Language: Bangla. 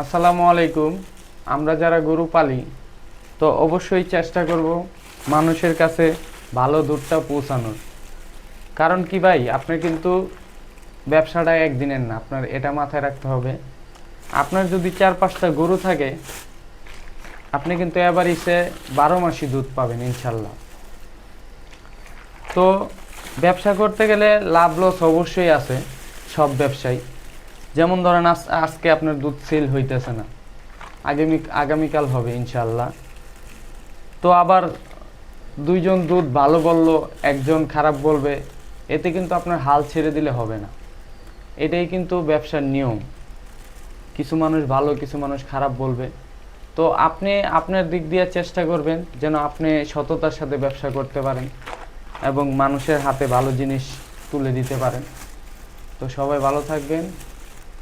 আসসালামু আলাইকুম। আমরা যারা গরু পালি, তো অবশ্যই চেষ্টা করব মানুষের কাছে ভালো দুধটা পৌঁছানোর। কারণ কি ভাই আপনার কিন্তু ব্যবসাটা একদিনের না, আপনার এটা মাথায় রাখতে হবে। আপনার যদি চার পাঁচটা গরু থাকে, আপনি কিন্তু এবার এসে বারো মাসই দুধ পাবেন ইনশাল্লাহ তো ব্যবসা করতে গেলে লাভ লস অবশ্যই আছে, সব ব্যবসায় যেমন ধরেন আজ আজকে আপনার দুধ সেল হইতেছে না। আগামী আগামীকাল হবে ইনশাল্লাহ তো আবার দুইজন দুধ ভালো বলল, একজন খারাপ বলবে, এতে কিন্তু আপনার হাল ছেড়ে দিলে হবে না। এটাই কিন্তু ব্যবসার নিয়ম। কিছু মানুষ ভালো, কিছু মানুষ খারাপ বলবে। তো আপনি আপনার দিক দিয়ে চেষ্টা করবেন যেন আপনি সততার সাথে ব্যবসা করতে পারেন এবং মানুষের হাতে ভালো জিনিস তুলে দিতে পারেন। তো সবাই ভালো থাকবেন।